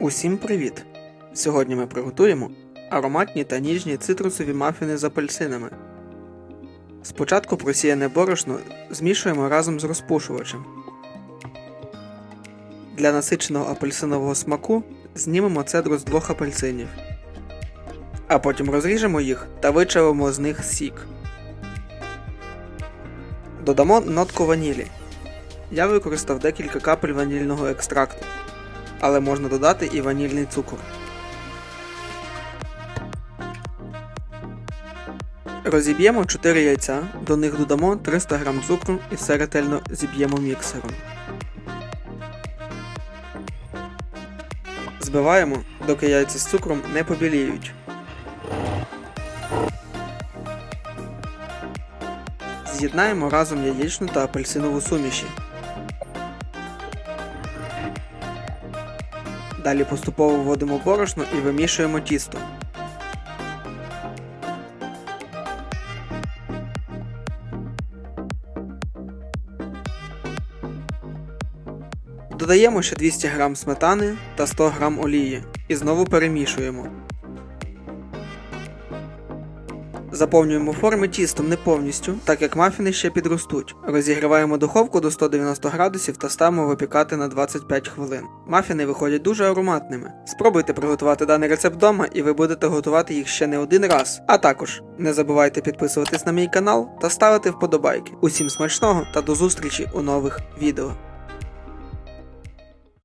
Усім привіт! Сьогодні ми приготуємо ароматні та ніжні цитрусові мафіни з апельсинами. Спочатку просіяне борошно змішуємо разом з розпушувачем. Для насиченого апельсинового смаку знімемо цедру з двох апельсинів. А потім розріжемо їх та вичавимо з них сік. Додамо нотку ванілі. Я використав декілька капель ванільного екстракту але можна додати і ванільний цукор. Розіб'ємо 4 яйця, до них додамо 300 г цукру і все ретельно зіб'ємо міксером. Збиваємо, доки яйця з цукром не побіліють. З'єднаємо разом яєчну та апельсинову суміші. Далі поступово вводимо борошно і вимішуємо тісто. Додаємо ще 200 г сметани та 100 г олії і знову перемішуємо. Заповнюємо форми тістом не повністю, так як мафіни ще підростуть. Розігріваємо духовку до 190 градусів та ставимо випікати на 25 хвилин. Мафіни виходять дуже ароматними. Спробуйте приготувати даний рецепт вдома і ви будете готувати їх ще не один раз. А також не забувайте підписуватись на мій канал та ставити вподобайки. Усім смачного та до зустрічі у нових відео.